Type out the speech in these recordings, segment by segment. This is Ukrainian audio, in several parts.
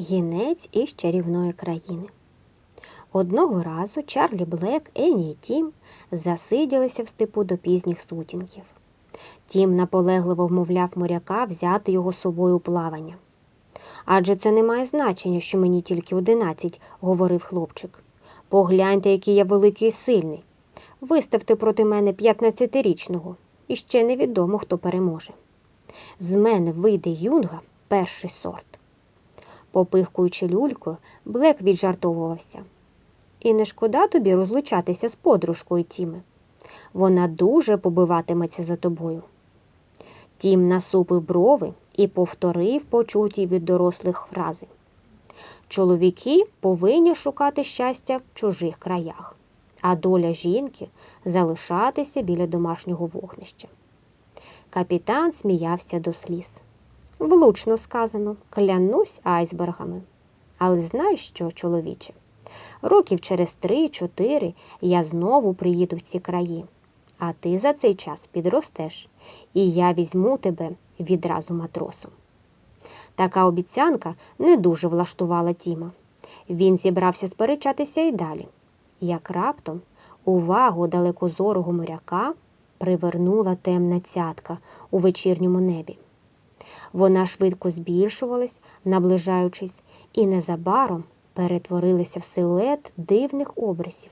Гінець із чарівної країни. Одного разу Чарлі Блек, Енні і Тім засиділися в степу до пізніх сутінків. Тім наполегливо вмовляв моряка взяти його з собою у плавання. Адже це не має значення, що мені тільки одинадцять, говорив хлопчик. Погляньте, який я великий і сильний. Виставте проти мене п'ятнадцятирічного, і ще невідомо, хто переможе. З мене вийде юнга перший сорт. Попихкуючи люлькою, Блек віджартовувався. І не шкода тобі розлучатися з подружкою Тіме. Вона дуже побиватиметься за тобою. Тім насупив брови і повторив почуті від дорослих фрази. Чоловіки повинні шукати щастя в чужих краях, а доля жінки залишатися біля домашнього вогнища. Капітан сміявся до сліз. Влучно сказано, клянусь айсбергами. Але знаєш що, чоловіче? Років через три-чотири я знову приїду в ці краї, а ти за цей час підростеш, і я візьму тебе відразу матросом. Така обіцянка не дуже влаштувала Тіма. Він зібрався сперечатися й далі. Як раптом увагу далекозорого моряка привернула темна цятка у вечірньому небі. Вона швидко збільшувалась, наближаючись, і незабаром перетворилася в силует дивних образів.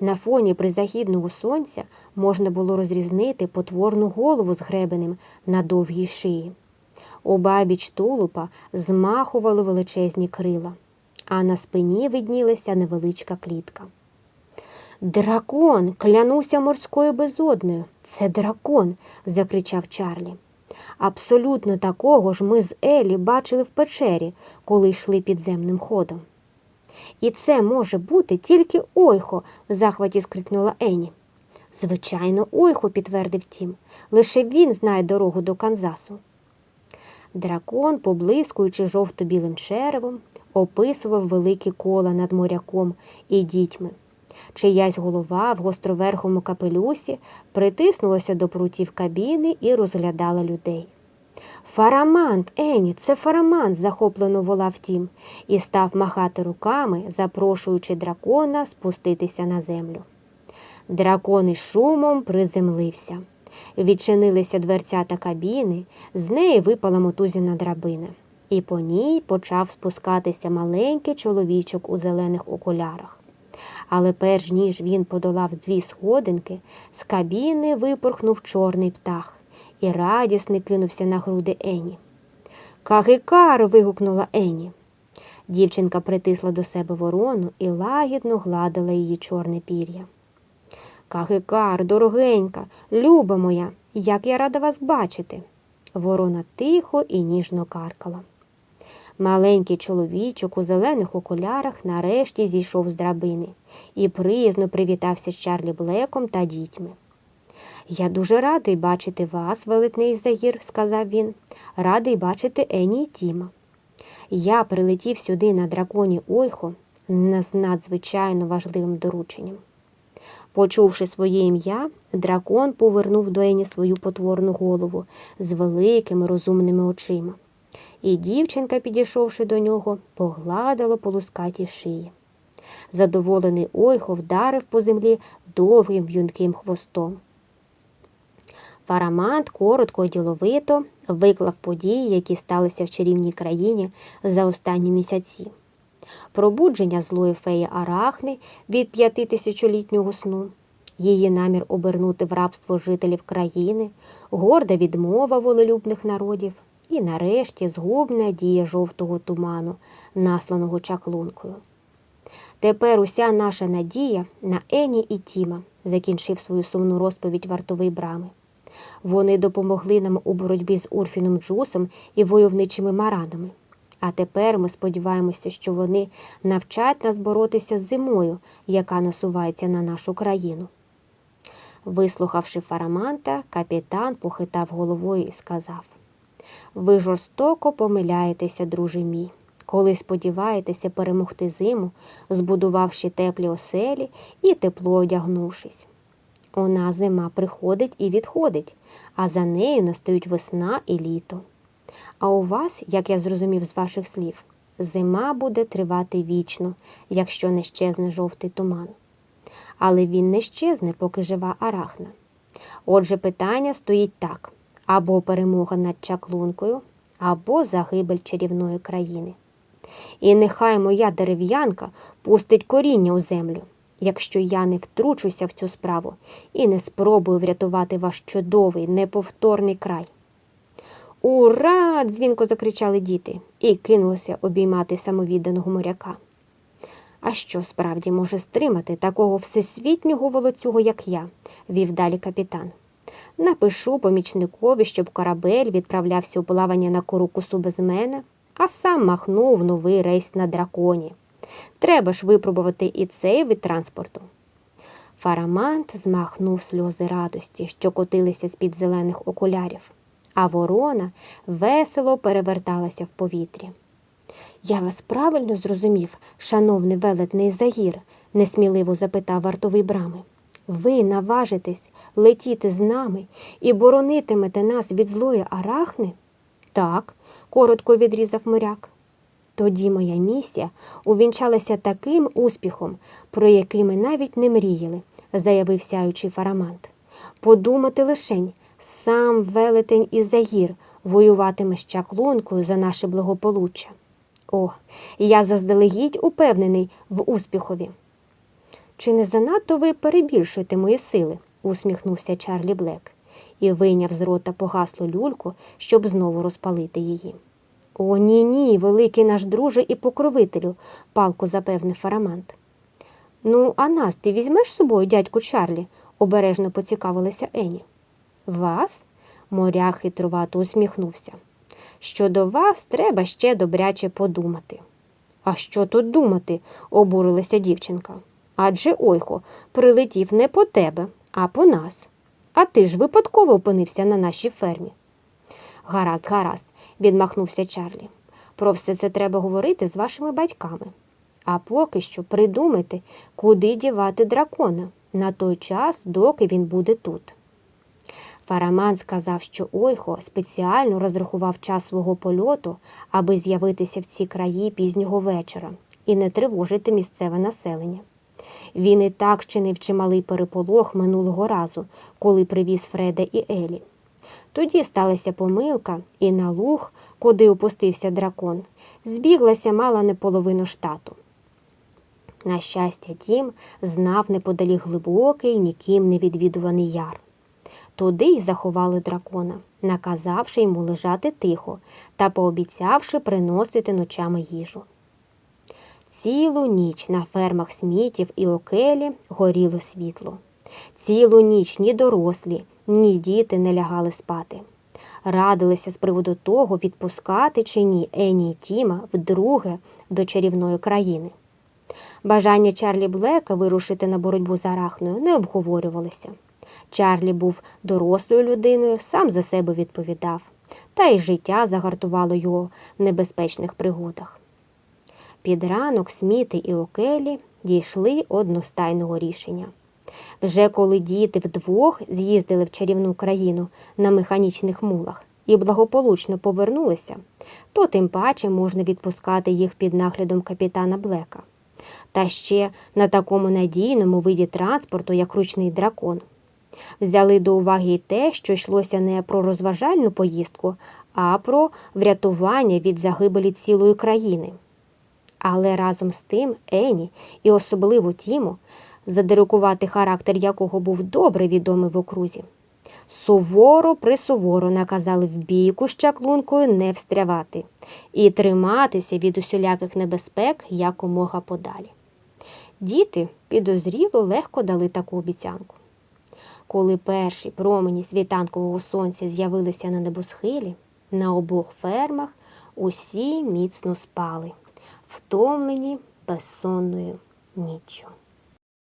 На фоні призахідного сонця можна було розрізнити потворну голову з гребенем на довгій шиї. Обабіч тулупа змахували величезні крила, а на спині виднілася невеличка клітка. Дракон, клянуся морською безодною. Це дракон, закричав Чарлі. Абсолютно такого ж ми з Елі бачили в печері, коли йшли підземним ходом. І це може бути тільки Ойхо, в захваті скрикнула Ені. Звичайно, Ойхо, підтвердив Тім. Лише він знає дорогу до Канзасу. Дракон, поблискуючи жовто-білим черевом, описував великі кола над моряком і дітьми. Чиясь голова в гостроверхому капелюсі притиснулася до прутів кабіни і розглядала людей. Фарамант, Ені, це фарамант, захоплено волав тім, і став махати руками, запрошуючи дракона спуститися на землю. Дракон із шумом приземлився. Відчинилися дверцята кабіни, з неї випала мотузіна драбина, і по ній почав спускатися маленький чоловічок у зелених окулярах. Але перш ніж він подолав дві сходинки, з кабіни випорхнув чорний птах і радісно кинувся на груди Ені. Кагикар. вигукнула Ені. Дівчинка притисла до себе ворону і лагідно гладила її чорне пір'я. Кагикар, дорогенька, люба моя, як я рада вас бачити. Ворона тихо і ніжно каркала. Маленький чоловічок у зелених окулярах нарешті зійшов з драбини і приязно привітався з Чарлі Блеком та дітьми. Я дуже радий бачити вас, велетний Загір, сказав він, радий бачити Ені і Тіма. Я прилетів сюди на драконі Ойхо з надзвичайно важливим дорученням. Почувши своє ім'я, дракон повернув до Ені свою потворну голову з великими розумними очима. І дівчинка, підійшовши до нього, погладила по лускатій шиї. Задоволений Ойхо вдарив по землі довгим в'юнким хвостом. Фарамант коротко і діловито виклав події, які сталися в чарівній країні за останні місяці. Пробудження злої феї Арахни від п'ятитисячолітнього сну, її намір обернути в рабство жителів країни, горда відмова волелюбних народів і, нарешті, згубна дія жовтого туману, насланого чаклункою. Тепер уся наша надія на Ені і Тіма, закінчив свою сумну розповідь вартовий брами. Вони допомогли нам у боротьбі з Урфіном Джусом і войовничими маранами. А тепер ми сподіваємося, що вони навчать нас боротися з зимою, яка насувається на нашу країну. Вислухавши фараманта, капітан похитав головою і сказав Ви жорстоко помиляєтеся, друже мій, коли сподіваєтеся перемогти зиму, збудувавши теплі оселі і тепло одягнувшись. Нас зима приходить і відходить, а за нею настають весна і літо. А у вас, як я зрозумів з ваших слів, зима буде тривати вічно, якщо не щезне жовтий туман. Але він не щезне, поки жива арахна. Отже, питання стоїть так: або перемога над чаклункою, або загибель чарівної країни. І нехай моя дерев'янка пустить коріння у землю, якщо я не втручуся в цю справу і не спробую врятувати ваш чудовий, неповторний край. Ура! дзвінко закричали діти і кинулися обіймати самовідданого моряка. А що справді може стримати такого всесвітнього волоцюгу, як я, вів далі капітан. Напишу помічникові, щоб корабель відправлявся у плавання на Курукусу без мене, а сам махнув новий рейс на драконі. Треба ж випробувати і цей вид транспорту. Фарамант змахнув сльози радості, що котилися з-під зелених окулярів, а ворона весело переверталася в повітрі. Я вас правильно зрозумів, шановний велетний загір, несміливо запитав вартовий брами. Ви наважитесь летіти з нами і боронитимете нас від злої арахни? Так, коротко відрізав моряк. Тоді моя місія увінчалася таким успіхом, про який ми навіть не мріяли, заявив сяючий фарамант. Подумати лишень, сам велетень і загір воюватиме з чаклункою за наше благополуччя. О, я заздалегідь упевнений в успіхові. Чи не занадто ви перебільшуєте мої сили? усміхнувся Чарлі Блек і вийняв з рота погаслу люльку, щоб знову розпалити її. О, ні, ні, великий наш друже і покровителю, палко запевнив фарамант. Ну, а нас ти візьмеш з собою, дядьку Чарлі? обережно поцікавилася Ені. Вас? моряк хитрувато усміхнувся. Щодо вас треба ще добряче подумати. А що тут думати? обурилася дівчинка. Адже ойхо прилетів не по тебе, а по нас. А ти ж випадково опинився на нашій фермі. Гаразд, гаразд, відмахнувся Чарлі. Про все це треба говорити з вашими батьками. А поки що придумайте, куди дівати дракона на той час, доки він буде тут. Фараман сказав, що Ойхо спеціально розрахував час свого польоту, аби з'явитися в ці краї пізнього вечора і не тривожити місцеве населення. Він і так чинив чималий переполох минулого разу, коли привіз Фреда і Елі. Тоді сталася помилка, і на луг, куди опустився дракон, збіглася мала не половину штату. На щастя, дім знав неподалік глибокий, ніким не відвідуваний яр. Туди й заховали дракона, наказавши йому лежати тихо та пообіцявши приносити ночами їжу. Цілу ніч на фермах смітів і окелі горіло світло. Цілу ніч ні дорослі, ні діти не лягали спати. Радилися з приводу того, відпускати чи ні Ені й Тіма вдруге до чарівної країни. Бажання Чарлі Блека вирушити на боротьбу з арахною не обговорювалися. Чарлі був дорослою людиною, сам за себе відповідав, та й життя загартувало його в небезпечних пригодах. Під ранок Сміти і Окелі дійшли одностайного рішення. Вже коли діти вдвох з'їздили в чарівну країну на механічних мулах і благополучно повернулися, то тим паче можна відпускати їх під наглядом капітана Блека. Та ще на такому надійному виді транспорту, як ручний дракон. Взяли до уваги й те, що йшлося не про розважальну поїздку, а про врятування від загибелі цілої країни. Але разом з тим Ені і особливо Тіму, задирикувати характер якого був добре відомий в окрузі, суворо присуворо наказали в бійку з чаклункою не встрявати і триматися від усіляких небезпек якомога подалі. Діти підозріло легко дали таку обіцянку. Коли перші промені світанкового сонця з'явилися на небосхилі, на обох фермах усі міцно спали, втомлені безсонною ніччю.